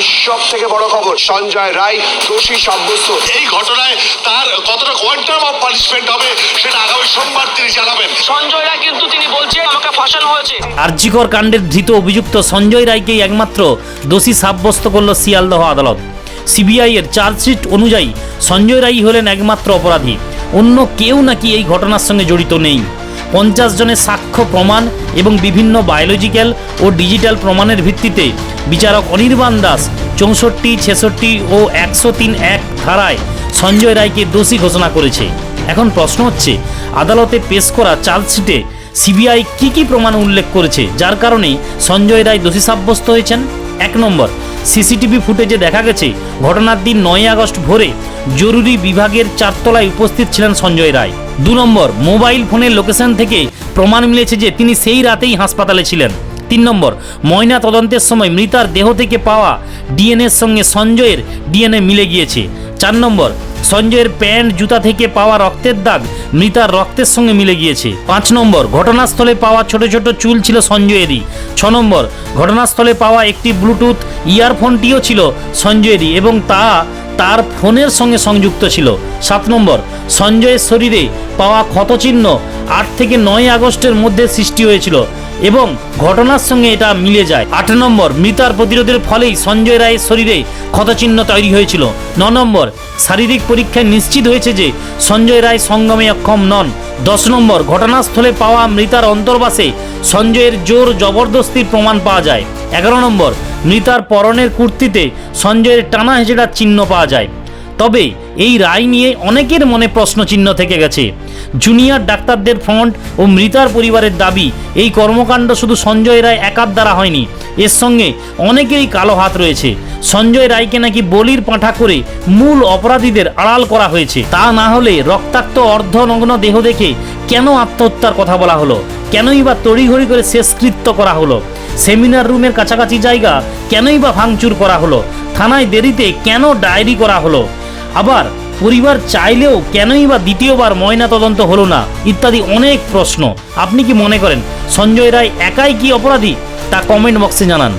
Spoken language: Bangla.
সব থেকে বড় খবর। সঞ্জয় রায় দোষী সাব্যস্ত। এই ঘটনায় তার কতটা কোয়ান্টাম অফ পানিশমেন্ট হবে সেটা আগামী সোমবার তিনি জানাবেন। সঞ্জয় রায় কিন্তু তিনি বলছেন আমাকে ফাঁসানো হয়েছে। আরজিকর কাণ্ডের ধৃত অভিযুক্ত সঞ্জয় রায়কেই একমাত্র দোষী সাব্যস্ত করল শিয়ালদহ আদালত। সিবিআই এর চার্জশিট অনুযায়ী সঞ্জয় রায় হলেন একমাত্র অপরাধী। অন্য কেউ নাকি এই ঘটনার সঙ্গে জড়িত নেই। পঞ্চাশ জনের সাক্ষ্য প্রমাণ এবং বিভিন্ন বায়োলজিক্যাল ও ডিজিটাল প্রমাণের ভিত্তিতে বিচারক অনির্বাণ দাস চৌষট্টি, ছেষট্টি ও একশো তিন এক ধারায় সঞ্জয় রায়কে দোষী ঘোষণা করেছে। এখন প্রশ্ন হচ্ছে, আদালতে পেশ করা চার্জশিটে সিবিআই কি কি প্রমাণ উল্লেখ করেছে, যার কারণে সঞ্জয় রায় দোষী সাব্যস্ত হয়েছেন? এক নম্বর, সিসিটিভি ফুটেজে দেখা গেছে, ঘটনার দিন নয় আগস্ট ভোরে জরুরি বিভাগের চারতলায় উপস্থিত ছিলেন সঞ্জয় রায়। দু নম্বর, মোবাইল ফোনের লোকেশন থেকে প্রমাণ মিলেছে যে তিনি সেই রাতেই হাসপাতালে ছিলেন। তিন নম্বর, ময়না তদন্তের সময় মৃতার দেহ থেকে পাওয়া ডিএনএর সঙ্গে সঞ্জয়ের ডিএনএ মিলে গিয়েছে। চার নম্বর সঞ্জয়ের প্যান্ট, জুতা থেকে পাওয়া রক্তের দাগ মৃতার রক্তের সঙ্গে মিলে গিয়েছে। পাঁচ নম্বর, ঘটনাস্থলে পাওয়া ছোট ছোট চুল ছিল সঞ্জয়েরই। ছ নম্বর, ঘটনাস্থলে পাওয়া একটি ব্লুটুথ ইয়ারফোনটিও ছিল সঞ্জয়েরই এবং তা তার ফোনের সঙ্গে সংযুক্ত ছিল। সাত নম্বর, সঞ্জয়ের শরীরে পাওয়া ক্ষতচিহ্ন আট থেকে নয় আগস্টের মধ্যে সৃষ্টি হয়েছিল এবং ঘটনার সঙ্গে এটা মিলে যায়। আট নম্বর, মৃতার প্রতিরোধের ফলেই সঞ্জয় রায়ের শরীরে ক্ষতচিহ্ন তৈরি হয়েছিল। ন নম্বর, শারীরিক পরীক্ষায় নিশ্চিত হয়েছে যে সঞ্জয় রায় সঙ্গমে অক্ষম নন। দশ নম্বর, ঘটনাস্থলে পাওয়া মৃতার অন্তর্বাসে সঞ্জয়ের জোর জবরদস্তির প্রমাণ পাওয়া যায়। এগারো নম্বর, মৃতার পরনের কুর্তিতে সঞ্জয়ের টানা হেঁচেটার চিহ্ন পাওয়া যায়। তবে এই রায় নিয়ে অনেকের মনে প্রশ্নচিহ্ন থেকে গেছে। জুনিয়র ডাক্তারদের ফ্রন্ট ও মৃতার পরিবারের দাবি, এই কর্মকাণ্ড শুধু সঞ্জয় রায় একার দ্বারা হয়নি, এর সঙ্গে অনেকেরই কালো হাত রয়েছে। সঞ্জয় রায়কে নাকি বলির পাঁঠা করে মূল অপরাধীদের আড়াল করা হয়েছে। তা না হলে রক্তাক্ত অর্ধনগ্ন দেহ দেখে কেন আত্মহত্যার কথা বলা হলো? কেনই বা তড়িঘড়ি করে শেষকৃত্য করা হলো? সেমিনার রুমের কাছাকাছি জায়গা কেনই বা ভাঙচুর করা হলো? থানায় দেরিতে কেন ডায়েরি করা হলো? আবার পরিবার চাইলেও কেনই বা দ্বিতীয়বার ময়না তদন্ত হলো না? ইত্যাদি অনেক প্রশ্ন। আপনি কি মনে করেন, সঞ্জয় রায় একাই কি অপরাধী? তা কমেন্ট বক্সে জানান।